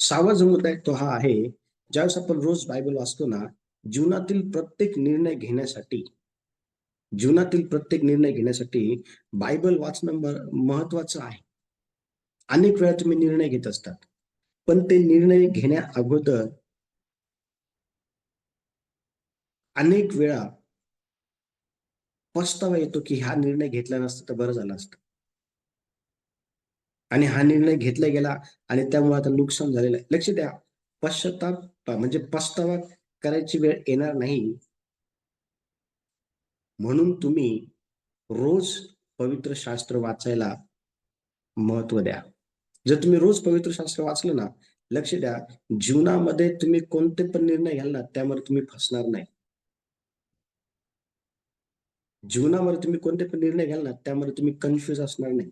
सहावा जो मुद्दा आहे तो हा आहे ज्यावेळेस आपण रोज बायबल वाचतो ना जीवनातील प्रत्येक निर्णय घेण्यासाठी जीवनातील प्रत्येक निर्णय घेण्यासाठी बायबल वाचणं महत्वाचं आहे. अनेक वेळा तुम्ही निर्णय घेत असतात पण ते निर्णय घेण्या अगोदर अनेक वेळा पस्तावा येतो की हा निर्णय घेतला नसता तर बरं झालं असतं. आणि हा निर्णय घेतला गेला आणि त्यामुळे आता नुकसान झालेलं आहे. लक्ष द्या पश्चाताप म्हणजे पस्तावा करायची वेळ येणार नाही. म्हणून तुम्ही रोज पवित्र शास्त्र वाचायला महत्त्व द्या. जर तुम्ही रोज पवित्र शास्त्र वाचलं ना लक्ष द्या जीवनामध्ये तुम्ही कोणते पण निर्णय घ्याल ना त्यामध्ये तुम्ही फसणार नाही. जीवनामध्ये तुम्ही कोणते पण निर्णय घ्याल ना त्यामध्ये तुम्ही कन्फ्युज असणार नाही.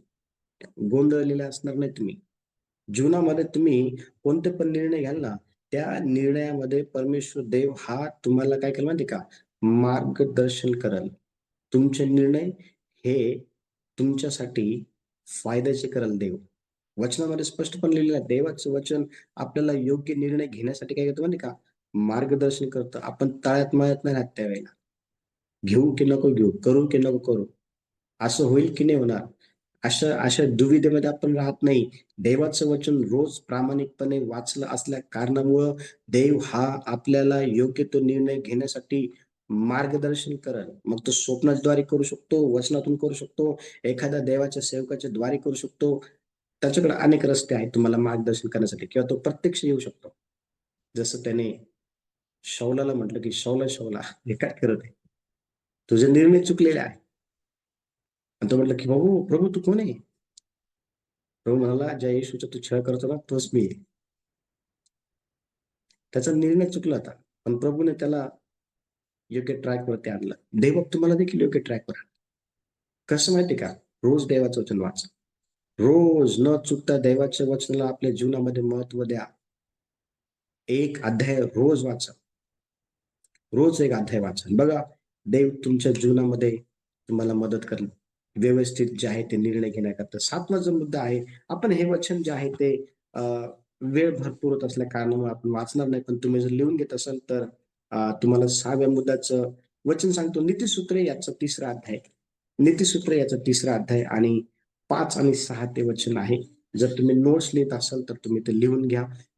गोंधळलेले असणार नाही तुम्ही. जीवनामध्ये तुम्ही कोणते पण निर्णय घ्याल ना त्या निर्णयामध्ये परमेश्वर देव हा तुम्हाला काय केलं माहिती का? मार्गदर्शन करल. तुमचे निर्णय हे तुमच्यासाठी फायद्याचे करल देव. वचनामध्ये स्पष्टपणे लिहिलेलं आहे देवाचं वचन आपल्याला योग्य निर्णय घेण्यासाठी काय करतो माहिती का? मार्गदर्शन करतं. आपण तळ्यात मळ्यात नाही राहत त्यावेळेला. घेऊ की नको घेऊ करू की नको करू. असं होईल की नाही होणार? अशा अशा दुविधेमध्ये आपण राहत नाही. देवाचं वचन रोज प्रामाणिकपणे वाचलं असल्या कारणामुळं देव हा आपल्याला योग्य तो निर्णय घेण्यासाठी मार्गदर्शन करल. मग तो स्वप्नाद्वारे करू शकतो वचनातून करू शकतो एखाद्या देवाच्या सेवकाच्या द्वारे करू शकतो. त्याच्याकडे अनेक रस्ते आहेत तुम्हाला मार्गदर्शन करण्यासाठी किंवा तो प्रत्यक्ष येऊ शकतो. जसं त्याने शौलाला म्हटलं की शौला शौला हे काय करत आहे? तुझे निर्णय चुकलेले आहे आणि तो म्हटलं की भाऊ प्रभू तू कोण आहे प्रभू म्हणाला ज्या येशूचा तू छळ करतो ना तोच मी आहे त्याचा निर्णय चुकला होता पण प्रभूने त्याला योग्य ट्रॅकवरती आणलं देव तुम्हाला देखील योग्य ट्रॅकवर आणलं. कसं माहिती का रोज देवाचं वचन वाचा रोज न चुकता देवाच्या वचनाला आपल्या जीवनामध्ये महत्त्व द्या एक अध्याय रोज वाचा रोज एक अध्याय वाचा बघा देव तुमच्या जीवनामध्ये तुम्हाला मदत करेल व्यवस्थित जे आहे ते निर्णय घेण्याकरता सातवा जो मुद्दा आहे. आपण हे वचन जे आहे ते अं, वेळ भरपूर होत असल्या कारणामुळे आपण वाचणार नाही. पण तुम्ही जर लिहून घेत असाल तर तुम्हाला सहाव्या मुद्द्याचं वचन सांगतो. नीतिसूत्रे याचा तिसरा अध्याय. नीतिसूत्र याचा तिसरा अध्याय आणि पाच आणि सहा ते वचन आहे. जर तुम्ही नोट्स लिहित असाल तर तुम्ही ते लिहून घ्या.